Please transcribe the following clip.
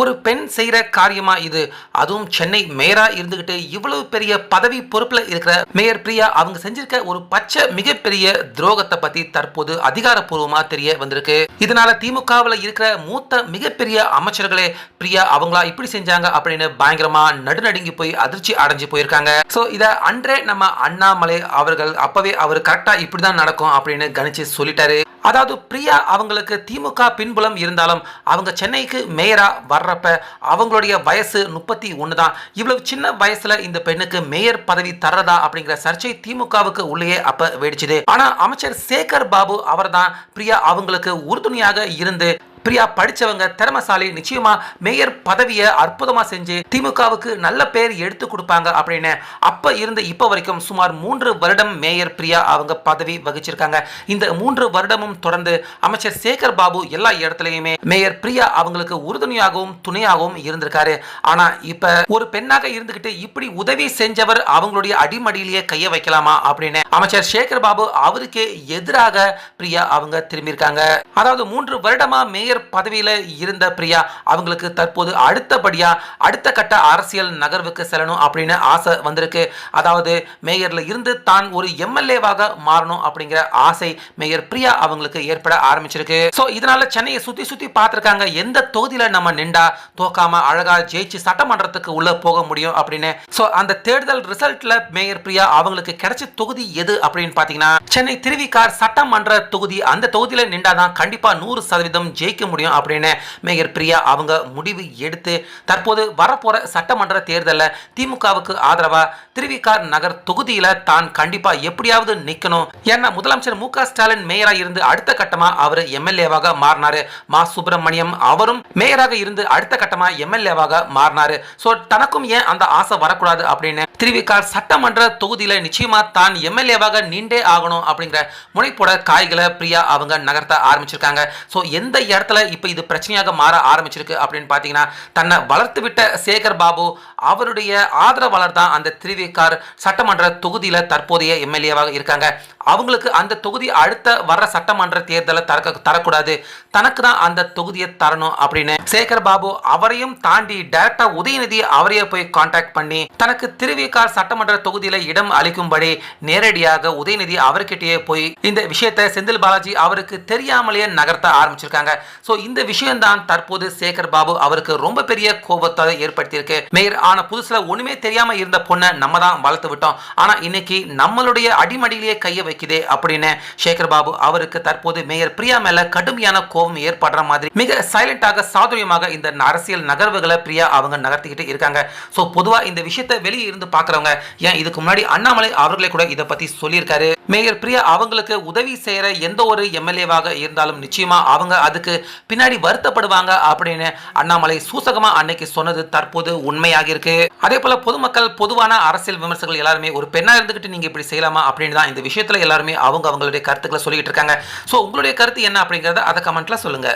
ஒரு பெண் செய்யற காரியமா இது? அதுவும் சென்னை மேயரா இருந்துகிட்டு இவ்வளவு பெரிய பதவி பொறுப்புல இருக்கிற மேயர் பிரியா அவங்க செஞ்சிருக்க ஒரு பச்சை மிகப்பெரிய துரோகத்தை பத்தி தற்போது அதிகாரப்பூர்வமா தெரிய வந்திருக்கு. இதனால திமுகவுல இருக்கிற மூத்த மிகப்பெரிய அமைச்சர்களே பிரியா அவங்களா இப்படி செஞ்சாங்க அப்படின்னு பயங்கரமா நடுநடுங்கி போய் அதிர்ச்சி அடைஞ்சு போயிருக்காங்க. சோ இத அன்றே நம்ம அண்ணாமலை அவர்கள் அப்பவே அவர் கரெக்டா இப்படிதான் நடக்கும் அப்படின்னு கணிச்சு சொல்லிட்டாரு. அதாவது பிரியா அவங்களுக்கு திமுக பின்புலம் இருந்தாலும் அவங்க சென்னைக்கு மேயராக வர்றப்ப அவங்களுடைய வயசு முப்பத்தி ஒன்று தான். இவ்வளவு சின்ன வயசில் இந்த பெண்ணுக்கு மேயர் பதவி தர்றதா அப்படிங்கிற சர்ச்சை திமுகவுக்கு உள்ளேயே அப்போ வெடிச்சுது. ஆனால் அமைச்சர் சேகர் பாபு அவர்தான் பிரியா அவங்களுக்கு உறுதுணையாக இருந்து பிரியா படிச்சவங்க திறமசாலி நிச்சயமா மேயர் பதவியை அற்புதமா செஞ்சு திமுகவுக்கு நல்ல பேர் எடுத்து கொடுப்பாங்க அப்படின்னு அப்ப இருந்து இப்ப வரைக்கும் சுமார் மூன்று வருடம் மேயர் பிரியா அவங்க பதவி வகிச்சிருக்காங்க. இந்த மூன்று வருடமும் தொடர்ந்து அமைச்சர் சேகர் பாபு எல்லா இடத்துலையுமே மேயர் பிரியா அவங்களுக்கு உறுதுணையாகவும் துணையாகவும் இருந்திருக்காரு. ஆனா இப்ப ஒரு பெண்ணாக இருந்துகிட்டு இப்படி உதவி செஞ்சவர் அவங்களுடைய அடிமடியிலேயே கைய வைக்கலாமா அப்படின்னு அமைச்சர் சேகர் பாபு அவருக்கே எதிராக பிரியா அவங்க திரும்பியிருக்காங்க. அதாவது மூன்று வருடமா மேயர் மேயர் பதவியில் இருந்த பிரியா அவங்களுக்கு தற்போது அடுத்தபடியாக அடுத்த கட்ட அரசியல் நகர்வுக்கு செல்லணும் அப்படின்னு ஆசை வந்திருக்கு. அதாவது மேயரில் இருந்து தான் ஒரு எம்எல்ஏவாக மாறணும் அப்படிங்கிற ஆசை மேயர் பிரியா அவங்களுக்கு ஏற்பட ஆரம்பிச்சிருக்கு. ஸோ இதனால சென்னையை சுற்றி சுற்றி பார்த்துருக்காங்க. எந்த தொகுதியில் நம்ம நின்றா தோக்காம அழகா ஜெயிச்சு சட்டமன்றத்துக்கு உள்ள போக முடியும் அப்படின்னு. ஸோ அந்த தேர்தல் ரிசல்ட்ல மேயர் பிரியா அவங்களுக்கு கிடைச்ச தொகுதி எது அப்படின்னு பார்த்தீங்கன்னா சென்னை திருவிக்கார் சட்டமன்ற தொகுதி. அந்த தொகுதியில் நின்றாதான் கண்டிப்பாக நூறு சதவீதம் ஜெயிக்க முடியும் அப்படின்னு மேயர் பிரியா அவங்க முடிவு எடுத்து தற்போது வரப்போற சட்டமன்ற தேர்தலில் திமுகவுக்கு ஆதரவா திருவிக்கார் நகர் தொகுதியில தான் கண்டிப்பா எப்படியாவது நிக்கணும். ஏன்னா முதலமைச்சர் மு ஸ்டாலின் மேயரா இருந்து அடுத்த கட்டமா அவர் எம்எல்ஏவாக மாறினாரு. மா. சுப்பிரமணியம் அவரும் மேயராக இருந்து அடுத்த கட்டமா எம்எல்ஏவாக மாறினாரு. சோ தனக்கும் ஏன் அந்த ஆசை வரக்கூடாது அப்படின்னு திருவிக்கார் சட்டமன்ற தொகுதியில நிச்சயமா தான் எம்எல்ஏவாக நீண்டே ஆகணும் அப்படிங்கிற முனைப்போட காய்களை பிரியா அவங்க நகர்த்த ஆரம்பிச்சிருக்காங்க. சோ எந்த இடத்துல இப்ப இது பிரச்சனையாக மாற ஆரம்பிச்சிருக்கு அப்படின்னு பார்த்தீங்கன்னா தன்னை வளர்த்து விட்ட சேகர் பாபு அவருடைய ஆதரவாளர் தான் அந்த திருவிக்கார் சட்டமன்ற தொகுதியில் தற்போதைய எம்எல்ஏவாக இருக்காங்க. அவங்களுக்கு அந்த தொகுதி அடுத்த வர்ற சட்டமன்ற தேர்தலை தரக்க தரக்கூடாது. தனக்கு தான் அந்த தொகுதியை தரணும் அப்படின்னு சேகர் பாபு அவரையும் தாண்டி டைரக்டா உதயநிதி அவரையே போய் காண்டாக்ட் பண்ணி தனக்கு திருவிக்கார் சட்டமன்ற தொகுதியில இடம் அளிக்கும்படி நேரடியாக உதயநிதி அவர்கிட்டயே போய் இந்த விஷயத்தை செந்தில் பாலாஜி அவருக்கு தெரியாமலேயே நகர்த்த ஆரம்பிச்சிருக்காங்க. சோ இந்த விஷயம் தான் தற்போது சேகர் பாபு அவருக்கு ரொம்ப பெரிய கோபத்தை ஏற்படுத்தியிருக்கு. மேயர் ஆன புதுசுல ஒண்ணுமே தெரியாம இருந்த பொண்ணை நம்ம தான் வளர்த்து விட்டோம். ஆனா இன்னைக்கு நம்மளுடைய அடிமடியிலேயே கையை வைக்குது அப்படின்னு சேகர் பாபு அவருக்கு தற்போது மேயர் பிரியா மேல கடுமையான கோபம் ஏற்படுற மாதிரி மிக சைலண்டாக சாதுரியமாக இந்த அரசியல் நகர்வுகளை பிரியா அவங்க நகர்த்திக்கிட்டு இருக்காங்க. ஸோ பொதுவாக இந்த விஷயத்தை வெளியே இருந்து பார்க்குறவங்க ஏன் இதுக்கு முன்னாடி அண்ணாமலை அவர்களே கூட இதை பற்றி சொல்லியிருக்காரு. மேயர் பிரியா அவங்களுக்கு உதவி செய்கிற எந்த ஒரு எம்எல்ஏவாக இருந்தாலும் நிச்சயமா அவங்க அதுக்கு பின்னாடி வருத்தப்படுவாங்க அப்படின்னு அண்ணாமலை சூசகமாக அன்னைக்கு சொன்னது தற்போது உண்மையாக இருக்கு. அதே போல பொதுமக்கள் பொதுவான அரசியல் விமர்சகர்கள் எல்லாருமே ஒரு பெண்ணாக இருந்துகிட்டு நீங்க இப்படி செய்யலாமா அப்படின்னு தான் இந்த விஷயத்துல எல்லாருமே அவங்க அவங்களுடைய கருத்துக்களை சொல்லிட்டு இருக்காங்க. ஸோ உங்களுடைய கருத்து என்ன அப்படிங்கறத அதை கமெண்ட்ல சொல்லுங்க.